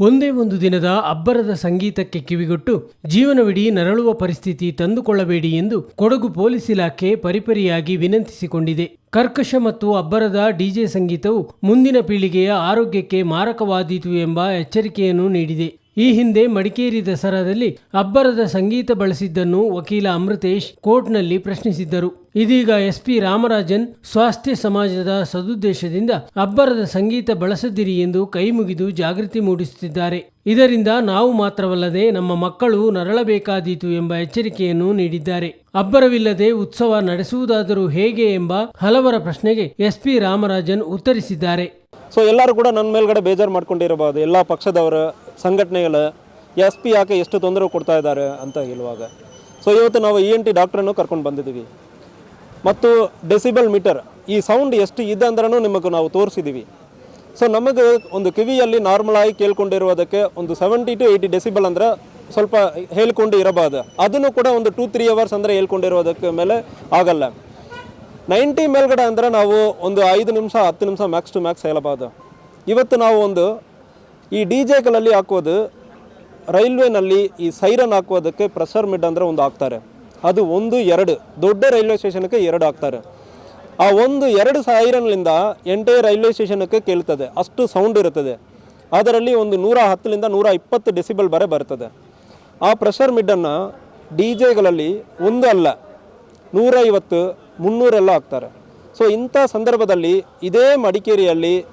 ಒಂದೇ ಒಂದು ದಿನದ ಅಬ್ಬರದ ಸಂಗೀತಕ್ಕೆ ಕಿವಿಗೊಟ್ಟು ಜೀವನವಿಡೀ ನರಳುವ ಪರಿಸ್ಥಿತಿ ತಂದುಕೊಳ್ಳಬೇಡಿ ಎಂದು ಕೊಡಗು ಪೊಲೀಸ್ ಇಲಾಖೆ ಪರಿಪರಿಯಾಗಿ ವಿನಂತಿಸಿಕೊಂಡಿದೆ. ಕರ್ಕಶ ಮತ್ತು ಅಬ್ಬರದ ಡಿಜೆ ಸಂಗೀತವು ಮುಂದಿನ ಪೀಳಿಗೆಯ ಆರೋಗ್ಯಕ್ಕೆ ಮಾರಕವಾದೀತು ಎಂಬ ಎಚ್ಚರಿಕೆಯನ್ನು ನೀಡಿದೆ. ಈ ಹಿಂದೆ ಮಡಿಕೇರಿ ದಸರಾದಲ್ಲಿ ಅಬ್ಬರದ ಸಂಗೀತ ಬಳಸಿದ್ದನ್ನು ವಕೀಲ ಅಮೃತೇಶ್ ಕೋರ್ಟ್ನಲ್ಲಿ ಪ್ರಶ್ನಿಸಿದ್ದರು. ಇದೀಗ ಎಸ್ ಪಿ ರಾಮರಾಜನ್ ಸ್ವಾಸ್ಥ್ಯ ಸಮಾಜದ ಸದುದ್ದೇಶದಿಂದ ಅಬ್ಬರದ ಸಂಗೀತ ಬಳಸದಿರಿ ಎಂದು ಕೈಮುಗಿದು ಜಾಗೃತಿ ಮೂಡಿಸುತ್ತಿದ್ದಾರೆ. ಇದರಿಂದ ನಾವು ಮಾತ್ರವಲ್ಲದೆ ನಮ್ಮ ಮಕ್ಕಳು ನರಳಬೇಕಾದೀತು ಎಂಬ ಎಚ್ಚರಿಕೆಯನ್ನು ನೀಡಿದ್ದಾರೆ. ಅಬ್ಬರವಿಲ್ಲದೆ ಉತ್ಸವ ನಡೆಸುವುದಾದರೂ ಹೇಗೆ ಎಂಬ ಹಲವರ ಪ್ರಶ್ನೆಗೆ ಎಸ್ ಪಿ ರಾಮರಾಜನ್ ಉತ್ತರಿಸಿದ್ದಾರೆ. ಸೊ ಎಲ್ಲರೂ ಕೂಡ ನನ್ನ ಮೇಲ್ಗಡೆ ಬೇಜಾರು ಮಾಡ್ಕೊಂಡಿರಬಹುದು ಎಲ್ಲ ಪಕ್ಷದವರು ಸಂಘಟನೆಗಳ ಎಸ್ ಪಿ ಯಾಕೆ ಎಷ್ಟು ತೊಂದರೆ ಕೊಡ್ತಾ ಇದ್ದಾರೆ ಅಂತ ಹೇಳುವಾಗ ಸೊ ಇವತ್ತು ನಾವು ಇ ಎನ್ ಟಿ ಡಾಕ್ಟ್ರನ್ನು ಕರ್ಕೊಂಡು ಬಂದಿದ್ದೀವಿ. ಮತ್ತು ಡೆಸಿಬಲ್ ಮೀಟರ್ ಈ ಸೌಂಡ್ ಎಷ್ಟು ಇದೆ ಅಂದ್ರೂ ನಿಮಗೆ ನಾವು ತೋರಿಸಿದ್ದೀವಿ. ಸೊ ನಮಗೆ ಒಂದು ಕಿವಿಯಲ್ಲಿ ನಾರ್ಮಲ್ ಆಗಿ ಕೇಳ್ಕೊಂಡಿರುವುದಕ್ಕೆ ಒಂದು ಸೆವೆಂಟಿ ಟು ಏಯ್ಟಿ ಡೆಸಿಬಲ್ ಅಂದರೆ ಸ್ವಲ್ಪ ಹೇಳ್ಕೊಂಡು ಇರಬಾರ್ದು. ಅದನ್ನು ಕೂಡ ಒಂದು ಟೂ ತ್ರೀ ಅವರ್ಸ್ ಅಂದರೆ ಹೇಳ್ಕೊಂಡಿರೋದಕ್ಕೆ ಮೇಲೆ ಆಗಲ್ಲ. ನೈಂಟಿ ಮೇಲ್ಗಡೆ ಅಂದರೆ ನಾವು ಒಂದು ಐದು ನಿಮಿಷ, ಹತ್ತು ನಿಮಿಷ ಮ್ಯಾಕ್ಸ್ ಟು ಮ್ಯಾಕ್ಸ್ ಹೇಳಬಾರ್ದು. ಇವತ್ತು ನಾವು ಒಂದು ಈ ಡಿ ಜೆಗಳಲ್ಲಿ ಹಾಕೋದು ರೈಲ್ವೆನಲ್ಲಿ ಈ ಸೈರನ್ ಹಾಕೋದಕ್ಕೆ ಪ್ರೆಷರ್ ಮಿಡ್ ಅಂದರೆ ಒಂದು ಹಾಕ್ತಾರೆ. ಅದು ಒಂದು, ಎರಡು. ದೊಡ್ಡ ರೈಲ್ವೆ ಸ್ಟೇಷನ್ಗೆ ಎರಡು ಹಾಕ್ತಾರೆ ಆ ಒಂದು, ಎರಡು ಸೈರನ್ಲಿಂದ ಎಂಟೇ ರೈಲ್ವೆ ಸ್ಟೇಷನ್ಗೆ ಕೇಳ್ತದೆ. ಅಷ್ಟು ಸೌಂಡ್ ಇರುತ್ತದೆ. ಅದರಲ್ಲಿ ಒಂದು ನೂರ ಹತ್ತರಿಂದ ನೂರ ಇಪ್ಪತ್ತು ಡೆಸಿಬಲ್ ಬರೆ ಬರ್ತದೆ. ಆ ಪ್ರೆಷರ್ ಮಿಡನ್ನು ಡಿ ಜೆಗಳಲ್ಲಿ ಒಂದು ಅಲ್ಲ, ನೂರೈವತ್ತು, ಮುನ್ನೂರೆಲ್ಲ ಹಾಕ್ತಾರೆ. ಸೊ, ಇಂಥ ಸಂದರ್ಭದಲ್ಲಿ ಇದೇ ಮಡಿಕೇರಿಯಲ್ಲಿ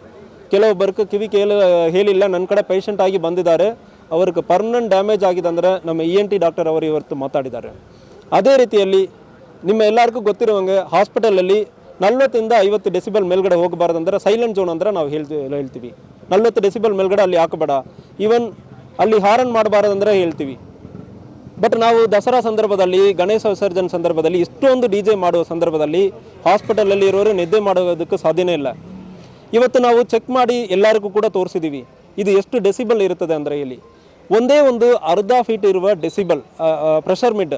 ಕೆಲವೊಬ್ಬರಿಗೆ ಕಿವಿ ಕೇಳ, ಹೇಳಿಲ್ಲ ನನ್ನ ಕಡೆ ಪೇಷಂಟ್ ಆಗಿ ಬಂದಿದ್ದಾರೆ. ಅವ್ರಿಗೆ ಪರ್ಮನೆಂಟ್ ಡ್ಯಾಮೇಜ್ ಆಗಿದೆ ಅಂದರೆ ನಮ್ಮ ಇ ಎನ್ ಟಿ ಡಾಕ್ಟರ್ ಅವರು ಇವತ್ತು ಮಾತಾಡಿದ್ದಾರೆ. ಅದೇ ರೀತಿಯಲ್ಲಿ ನಿಮ್ಮ ಎಲ್ಲರಿಗೂ ಗೊತ್ತಿರುವಂಗೆ ಹಾಸ್ಪಿಟಲಲ್ಲಿ ನಲ್ವತ್ತಿಂದ ಐವತ್ತು ಡೆಸಿಬಲ್ ಮೇಲ್ಗಡೆ ಹೋಗಬಾರ್ದು ಅಂದರೆ ಸೈಲೆಂಟ್ ಝೋನ್ ಅಂದರೆ ನಾವು ಹೇಳ್ತೀವಿ ಹೇಳ್ತೀವಿ. ನಲ್ವತ್ತು ಡೆಸಿಬಲ್ ಮೇಲ್ಗಡೆ ಅಲ್ಲಿ ಹಾಕಬೇಡ. ಈವನ್ ಅಲ್ಲಿ ಹಾರನ್ ಅಂದರೆ ಹೇಳ್ತೀವಿ. ಬಟ್ ನಾವು ದಸರಾ ಸಂದರ್ಭದಲ್ಲಿ, ಗಣೇಶ ವಿಸರ್ಜನೆ ಸಂದರ್ಭದಲ್ಲಿ ಇಷ್ಟೊಂದು ಡಿ ಜೆ ಮಾಡುವ ಸಂದರ್ಭದಲ್ಲಿ ಹಾಸ್ಪಿಟಲಲ್ಲಿ ಇರೋರು ನಿದ್ದೆ ಮಾಡೋದಕ್ಕೆ ಸಾಧ್ಯನೇ ಇಲ್ಲ. ಇವತ್ತು ನಾವು ಚೆಕ್ ಮಾಡಿ ಎಲ್ಲರಿಗೂ ಕೂಡ ತೋರಿಸಿದ್ದೀವಿ ಇದು ಎಷ್ಟು ಡೆಸಿಬಲ್ ಇರುತ್ತದೆ ಅಂದರೆ ಇಲ್ಲಿ. ಒಂದೇ ಒಂದು ಅರ್ಧ ಫೀಟ್ ಇರುವ ಡೆಸಿಬಲ್ ಪ್ರೆಷರ್ ಮಿಡ್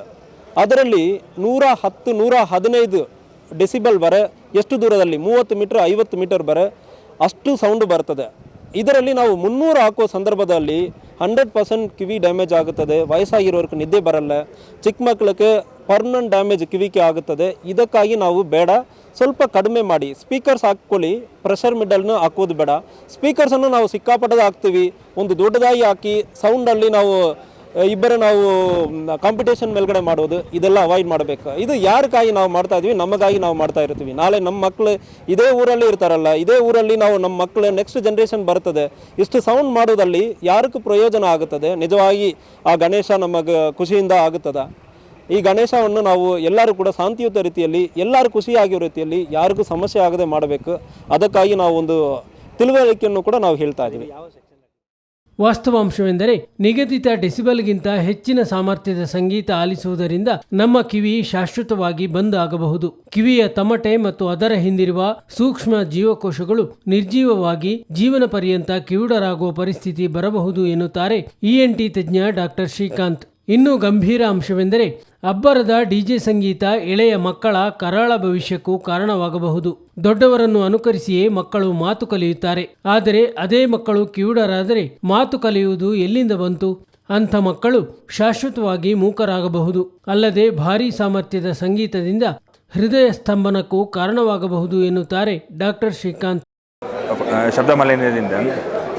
ಅದರಲ್ಲಿ ನೂರ ಹತ್ತು, ನೂರ ಹದಿನೈದು ಡೆಸಿಬಲ್ ಬರ, ಎಷ್ಟು ದೂರದಲ್ಲಿ? ಮೂವತ್ತು ಮೀಟರ್ ಐವತ್ತು ಮೀಟರ್ ಬರ, ಅಷ್ಟು ಸೌಂಡ್ ಬರ್ತದೆ. ಇದರಲ್ಲಿ ನಾವು ಮುನ್ನೂರು ಹಾಕುವ ಸಂದರ್ಭದಲ್ಲಿ ಹಂಡ್ರೆಡ್ ಪರ್ಸೆಂಟ್ ಕಿವಿ ಡ್ಯಾಮೇಜ್ ಆಗುತ್ತದೆ. ವಯಸ್ಸಾಗಿರೋರ್ಗೆ ನಿದ್ದೆ ಬರಲ್ಲ. ಚಿಕ್ಕ ಮಕ್ಕಳಿಗೆ ಪರ್ಮನೆಂಟ್ ಡ್ಯಾಮೇಜ್ ಕಿವಿಗೆ ಆಗುತ್ತದೆ. ಇದಕ್ಕಾಗಿ ನಾವು ಬೇಡ. ಸ್ವಲ್ಪ ಕಡಿಮೆ ಮಾಡಿ. ಸ್ಪೀಕರ್ಸ್ ಹಾಕ್ಕೊಳ್ಳಿ. ಪ್ರೆಷರ್ ಮಿಡಲ್ನ ಹಾಕೋದು ಬೇಡ. ಸ್ಪೀಕರ್ಸನ್ನು ನಾವು ಸಿಕ್ಕಾಪಟ್ಟದ ಹಾಕ್ತೀವಿ. ಒಂದು ದೊಡ್ಡದಾಗಿ ಹಾಕಿ ಸೌಂಡಲ್ಲಿ ನಾವು ಇಬ್ಬರು ನಾವು ಕಾಂಪಿಟೇಷನ್ ಮೇಲ್ಗಡೆ ಮಾಡೋದು, ಇದೆಲ್ಲ ಅವಾಯ್ಡ್ ಮಾಡಬೇಕು. ಇದು ಯಾರಿಗಾಗಿ ನಾವು ಮಾಡ್ತಾ ಇದೀವಿ, ನಮಗಾಗಿ ನಾವು ಮಾಡ್ತಾ ಇರ್ತೀವಿ. ನಾಳೆ ನಮ್ಮ ಮಕ್ಕಳು ಇದೇ ಊರಲ್ಲಿ ಇರ್ತಾರಲ್ಲ, ಇದೇ ಊರಲ್ಲಿ ನಾವು ನಮ್ಮ ಮಕ್ಕಳು ನೆಕ್ಸ್ಟ್ ಜನ್ರೇಷನ್ ಬರ್ತದೆ, ಇಷ್ಟು ಸೌಂಡ್ ಮಾಡೋದಲ್ಲಿ ಯಾರಿಗೂ ಪ್ರಯೋಜನ ಆಗುತ್ತದೆ? ನಿಜವಾಗಿ ಆ ಗಣೇಶ ನಮಗೆ ಖುಷಿಯಿಂದ ಆಗುತ್ತದೆ? ಈ ಗಣೇಶವನ್ನು ನಾವು ಎಲ್ಲರೂ ಕೂಡ ಶಾಂತಿಯುತ ರೀತಿಯಲ್ಲಿ, ಎಲ್ಲರೂ ಖುಷಿಯಾಗಿರೋ ರೀತಿಯಲ್ಲಿ ಯಾರಿಗೂ ಸಮಸ್ಯೆ ಆಗದೆ ಮಾಡಬೇಕು. ಅದಕ್ಕಾಗಿ ನಾವು ಒಂದು ತಿಳುವಳಿಕೆಯನ್ನು ಕೂಡ ನಾವು ಹೇಳ್ತಾ ಇದ್ದೀವಿ. ವಾಸ್ತವಾಂಶವೆಂದರೆ ನಿಗದಿತ ಡೆಸಿಬಲ್ಗಿಂತ ಹೆಚ್ಚಿನ ಸಾಮರ್ಥ್ಯದ ಸಂಗೀತ ಆಲಿಸುವುದರಿಂದ ನಮ್ಮ ಕಿವಿ ಶಾಶ್ವತವಾಗಿ ಬಂದ್ ಆಗಬಹುದು. ಕಿವಿಯ ತಮಟೆ ಮತ್ತು ಅದರ ಹಿಂದಿರುವ ಸೂಕ್ಷ್ಮ ಜೀವಕೋಶಗಳು ನಿರ್ಜೀವವಾಗಿ ಜೀವನ ಪರ್ಯಂತ ಕಿವುಡರಾಗುವ ಪರಿಸ್ಥಿತಿ ಬರಬಹುದು ಎನ್ನುತ್ತಾರೆ ಇಎನ್ಟಿ ತಜ್ಞ ಡಾಕ್ಟರ್ ಶ್ರೀಕಾಂತ್. ಇನ್ನು ಗಂಭೀರ ಅಂಶವೆಂದರೆ ಅಬ್ಬರದ ಡಿಜೆ ಸಂಗೀತ ಎಳೆಯ ಮಕ್ಕಳ ಕರಾಳ ಭವಿಷ್ಯಕ್ಕೂ ಕಾರಣವಾಗಬಹುದು. ದೊಡ್ಡವರನ್ನು ಅನುಕರಿಸಿಯೇ ಮಕ್ಕಳು ಮಾತು ಕಲಿಯುತ್ತಾರೆ. ಆದರೆ ಅದೇ ಮಕ್ಕಳು ಕಿವುಡರಾದರೆ ಮಾತು ಕಲಿಯುವುದು ಎಲ್ಲಿಂದ ಬಂತು? ಅಂಥ ಮಕ್ಕಳು ಶಾಶ್ವತವಾಗಿ ಮೂಕರಾಗಬಹುದು. ಅಲ್ಲದೆ ಭಾರೀ ಸಾಮರ್ಥ್ಯದ ಸಂಗೀತದಿಂದ ಹೃದಯ ಸ್ತಂಭನಕ್ಕೂ ಕಾರಣವಾಗಬಹುದು ಎನ್ನುತ್ತಾರೆ ಡಾಕ್ಟರ್ ಶ್ರೀಕಾಂತ್. ಶಬ್ದ ಮಾಲಿನ್ಯದಿಂದ.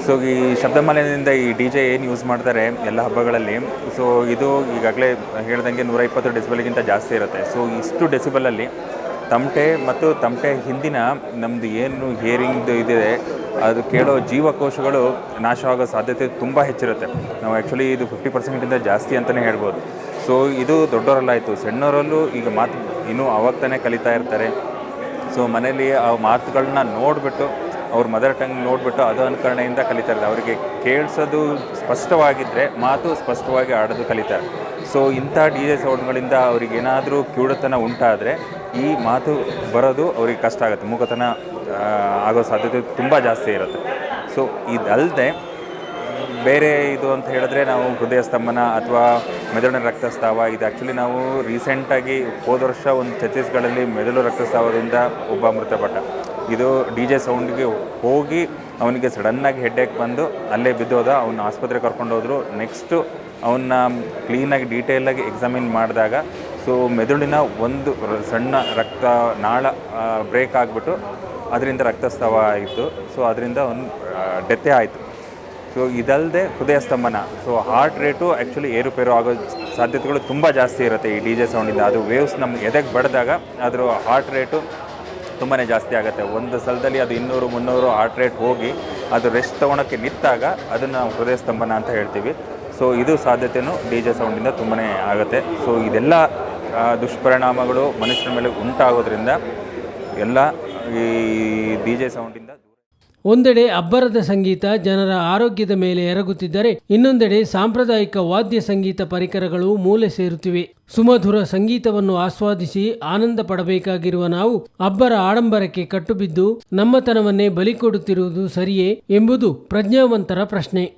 ಸೊ ಈ ಶಬ್ದಮಾಲಿನಿಂದ ಈ ಡಿ ಜೆ ಏನು ಯೂಸ್ ಮಾಡ್ತಾರೆ ಎಲ್ಲ ಹಬ್ಬಗಳಲ್ಲಿ. ಸೊ ಇದು ಈಗಾಗಲೇ ಹೇಳ್ದಂಗೆ ನೂರ ಇಪ್ಪತ್ತು ಡೆಸಿಬಲ್ಗಿಂತ ಜಾಸ್ತಿ ಇರುತ್ತೆ. ಸೊ ಇಷ್ಟು ಡೆಸಿಬಲಲ್ಲಿ ತಮಟೆ ಮತ್ತು ತಮಟೆ ಹಿಂದಿನ ನಮ್ಮದು ಏನು ಹಿಯರಿಂಗ್ದು ಇದೆ ಅದು ಕೇಳೋ ಜೀವಕೋಶಗಳು ನಾಶವಾಗೋ ಸಾಧ್ಯತೆ ತುಂಬ ಹೆಚ್ಚಿರುತ್ತೆ. ನಾವು ಆ್ಯಕ್ಚುಲಿ ಇದು ಫಿಫ್ಟಿ ಪರ್ಸೆಂಟಿಂದ ಜಾಸ್ತಿ ಅಂತಲೇ ಹೇಳ್ಬೋದು. ಸೊ ಇದು ದೊಡ್ಡವರಲ್ಲಾಯಿತು ಸಣ್ಣವರಲ್ಲೂ ಈಗ ಮಾತು ಇನ್ನೂ ಅವಾಗ ತಾನೇ ಕಲಿತಾ ಇರ್ತಾರೆ. ಸೊ ಮನೇಲಿ ಆ ಮಾತುಗಳನ್ನ ನೋಡಿಬಿಟ್ಟು ಅವ್ರ ಮದರ್ ಟಂಗ್ ನೋಡಿಬಿಟ್ಟು ಅದು ಅನುಕರಣೆಯಿಂದ ಕಲಿತಾರೆ. ಅವರಿಗೆ ಕೇಳಿಸೋದು ಸ್ಪಷ್ಟವಾಗಿದ್ದರೆ ಮಾತು ಸ್ಪಷ್ಟವಾಗಿ ಆಡೋದು ಕಲಿತಾರೆ. ಸೊ ಇಂಥ ಡಿ ಜೆ ಸೌಂಡ್ಗಳಿಂದ ಅವ್ರಿಗೆ ಏನಾದರೂ ಕಿವುಡತನ ಉಂಟಾದರೆ ಈ ಮಾತು ಬರೋದು ಅವ್ರಿಗೆ ಕಷ್ಟ ಆಗುತ್ತೆ. ಮೂಗತನ ಆಗೋ ಸಾಧ್ಯತೆ ತುಂಬ ಜಾಸ್ತಿ ಇರುತ್ತೆ. ಸೊ ಇದಲ್ಲದೆ ಬೇರೆ ಇದು ಅಂತ ಹೇಳಿದ್ರೆ ನಾವು ಹೃದಯ ಸ್ತಂಭನ ಅಥವಾ ಮೆದುಳಿನ ರಕ್ತಸ್ರಾವ, ಇದು ಆ್ಯಕ್ಚುಲಿ ನಾವು ರೀಸೆಂಟಾಗಿ ಹೋದ ವರ್ಷ ಒಂದು ಛತ್ತೀಸ್ಗಢಲ್ಲಿ ಮೆದುಳು ರಕ್ತಸ್ರಾವದಿಂದ ಒಬ್ಬ ಮೃತಪಟ್ಟ. ಇದು ಡಿ ಜೆ ಸೌಂಡ್ಗೆ ಹೋಗಿ ಅವನಿಗೆ ಸಡನ್ನಾಗಿ ಹೆಡ್ಡೇಕ್ ಬಂದು ಅಲ್ಲೇ ಬಿದ್ದೋದ. ಅವನ್ನ ಆಸ್ಪತ್ರೆಗೆ ಕರ್ಕೊಂಡು ಹೋದ್ರು. ನೆಕ್ಸ್ಟು ಅವನ್ನ ಕ್ಲೀನಾಗಿ ಡೀಟೇಲಾಗಿ ಎಕ್ಸಾಮಿನ್ ಮಾಡಿದಾಗ ಸೊ ಮೆದುಳಿನ ಒಂದು ಸಣ್ಣ ರಕ್ತ ನಾಳ ಬ್ರೇಕ್ ಆಗಿಬಿಟ್ಟು ಅದರಿಂದ ರಕ್ತಸ್ರಾವ ಆಯಿತು. ಸೊ ಅದರಿಂದ ಅವನು ಡೆತ್ತೇ ಆಯಿತು. ಸೊ ಇದಲ್ಲದೆ ಹೃದಯ ಸ್ತಂಭನ. ಸೊ ಹಾರ್ಟ್ ರೇಟು ಆ್ಯಕ್ಚುಲಿ ಏರುಪೇರು ಆಗೋ ಸಾಧ್ಯತೆಗಳು ತುಂಬ ಜಾಸ್ತಿ ಇರುತ್ತೆ ಈ ಡಿ ಜೆ ಸೌಂಡಿಂದ. ಅದು ವೇವ್ಸ್ ನಮ್ಮ ಎದೆಗೆ ಬಡಿದಾಗ ಅದರ ಹಾರ್ಟ್ ರೇಟು ತುಂಬಾ ಜಾಸ್ತಿ ಆಗುತ್ತೆ. ಒಂದು ಸಲದಲ್ಲಿ ಅದು ಇನ್ನೂರು, ಮುನ್ನೂರು ಹಾರ್ಟ್ ರೇಟ್ ಹೋಗಿ ಅದು ರೆಸ್ಟ್ ತೊಗೊಳಕ್ಕೆ ನಿಂತಾಗ ಅದನ್ನು ಹೃದಯ ಸ್ತಂಭನ ಅಂತ ಹೇಳ್ತೀವಿ. ಸೊ ಇದು ಸಾಧ್ಯತೆಯೂ ಡಿ ಜೆ ಸೌಂಡಿಂದ ತುಂಬಾ ಆಗುತ್ತೆ. ಸೊ ಇದೆಲ್ಲ ದುಷ್ಪರಿಣಾಮಗಳು ಮನುಷ್ಯರ ಮೇಲೆ ಉಂಟಾಗೋದ್ರಿಂದ ಎಲ್ಲ ಈ ಡಿ ಜೆ ಸೌಂಡಿಂದ ಒಂದೆಡೆ ಅಬ್ಬರದ ಸಂಗೀತ ಜನರ ಆರೋಗ್ಯದ ಮೇಲೆ ಎರಗುತ್ತಿದ್ದರೆ ಇನ್ನೊಂದೆಡೆ ಸಾಂಪ್ರದಾಯಿಕ ವಾದ್ಯ ಸಂಗೀತ ಪರಿಕರಗಳು ಮೂಲೆ ಸೇರುತ್ತಿವೆ. ಸುಮಧುರ ಸಂಗೀತವನ್ನು ಆಸ್ವಾದಿಸಿ ಆನಂದ ಪಡಬೇಕಾಗಿರುವ ನಾವು ಅಬ್ಬರ ಆಡಂಬರಕ್ಕೆ ಕಟ್ಟುಬಿದ್ದು ನಮ್ಮತನವನ್ನೇ ಬಲಿಕೊಡುತ್ತಿರುವುದು ಸರಿಯೇ ಎಂಬುದು ಪ್ರಜ್ಞಾವಂತರ ಪ್ರಶ್ನೆ.